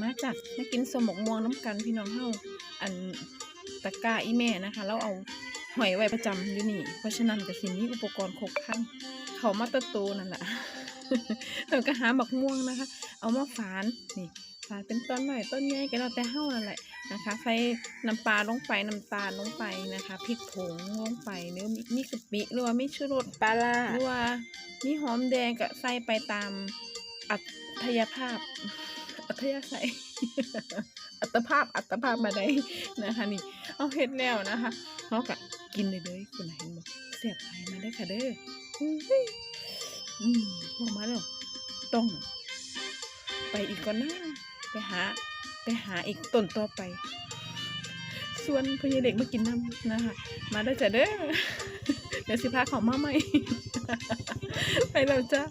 มาจัดมากินสมหมกม่วงน้ำกันพี่น้องเฮาอันตะกร้าอีแม่นะคะแล้วเอาหอยไว้ประจำอยู่นี่ เพราะฉะนั้นก็สิมีอุปกรณ์ครบครันเขามาตะโตนั่นแหละเราก็หาหมักม่วงนะคะ เอามาฝานนี่ฝานเป็นต้นหน่อยต้นใหญ่ก็แล้วแต่เฮานั่นแหละนะคะ ใส่น้ำปลาลงไปน้ำตาลลงไปนะคะพริกผงลงไปหรือมีมีกะปิหรือว่ามีชูรสปลาล่าหรือว่ามีหอมแดงก็ใส่ไปตามอัตยภาพ อัตยาศัย อัตภาพอัตภาพมาได้นะคะนี่ เอาเฮ็ดแล้วนะคะเขาก็กินเลยเลยคุณเห็นบอกเสียบไปมาได้ค่ะเด้ออืมพอมาแล้วต้อง ไปอีกก่อนนะไปหา ไปหาอีกต้นต่อไปส่วนพญาเด็กมากินน้ำนะคะ มาได้จ้ะเด้อเดี๋ยวสิพาเขามาใหม่ ไปแล้วจ้า